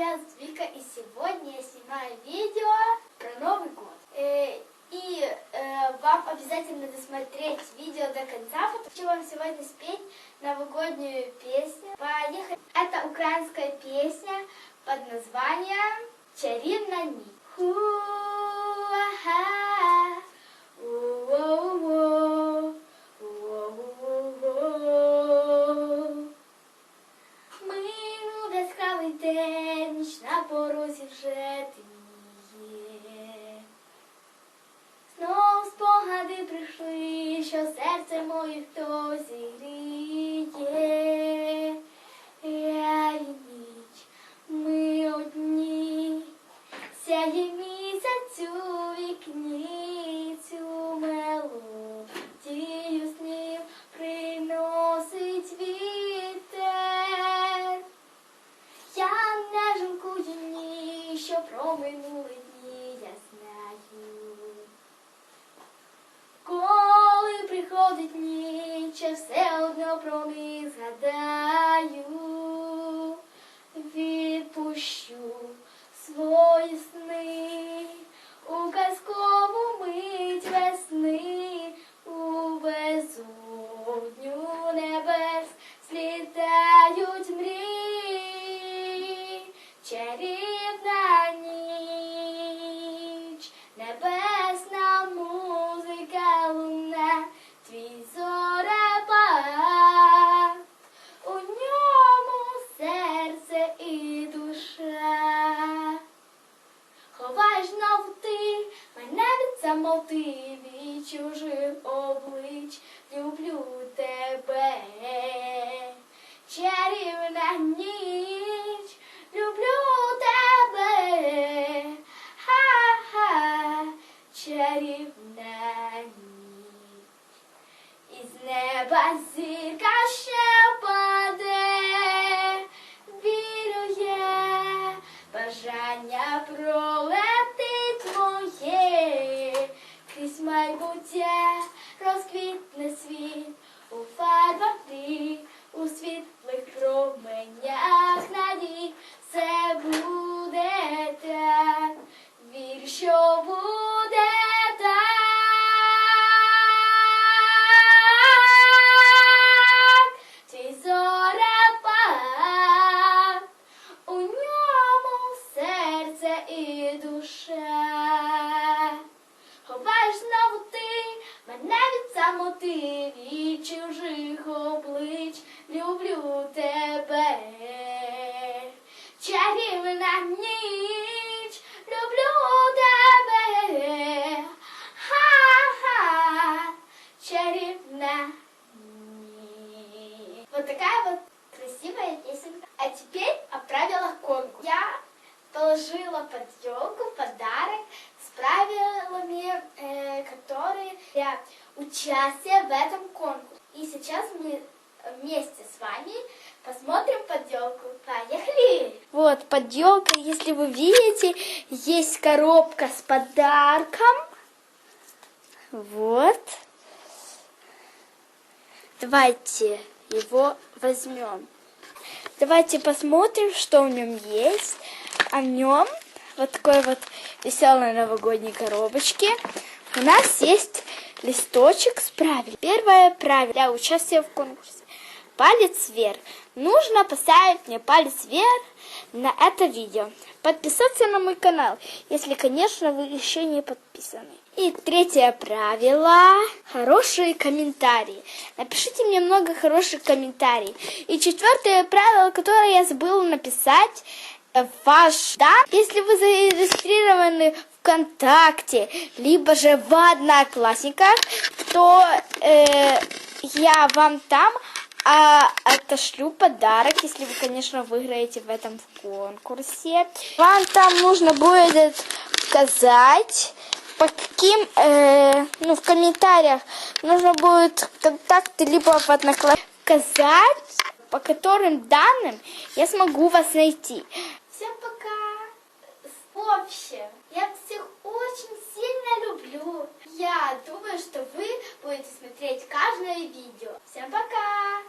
меня зовут Вика, и сегодня я снимаю видео про Новый год. Э, И э, вам обязательно досмотреть видео до конца, что вам сегодня спеть новогоднюю песню. Поехали! Это украинская песня под названием «Чарівна ніч». Ху-а-ха, прийшли, що серце моє хтось зігріє. Я і ніч, ми одні, сяє місяць у вікні, цю мелодію снів приносить вітер. Я не жалкую ні, що про минулі від самоти, від чужих облич, люблю тебе. Чарівна ніч, люблю тебе. Ха-ха, чарівна ніч. Із неба зірка ще від самоти, від чужих облич, люблю тебе. Чарівна ніч, люблю тебе. Ха-ха, чарівна ніч. Вот такая вот красивая песенка. А теперь о правилах конкурса. Я положила под елку подарок с правилами, э, которые для участия в этом конкурсе. И сейчас мы вместе с вами посмотрим под елку. Поехали! Вот под елкой, если вы видите, есть коробка с подарком. Вот. Давайте его возьмем. Давайте посмотрим, что в нем есть. А в нем вот такой вот веселой новогодней коробочке у нас есть листочек с правилами. Первое правило для участия в конкурсе. Палец вверх. Нужно поставить мне палец вверх на это видео. Подписаться на мой канал, если, конечно, вы еще не подписаны. И третье правило. Хорошие комментарии. Напишите мне много хороших комментариев. И четвертое правило, которое я забыла написать. э, Ваш да, если вы зарегистрированы ВКонтакте, либо же в Одноклассниках, то э, я вам там а, отошлю подарок, если вы, конечно, выиграете в этом конкурсе. Вам там нужно будет сказать, по каким, э, ну, в комментариях нужно будет контакты либо в Одноклассниках сказать, по которым данным я смогу вас найти. Всем пока! В общем, я Я думаю, что вы будете смотреть каждое видео. Всем пока!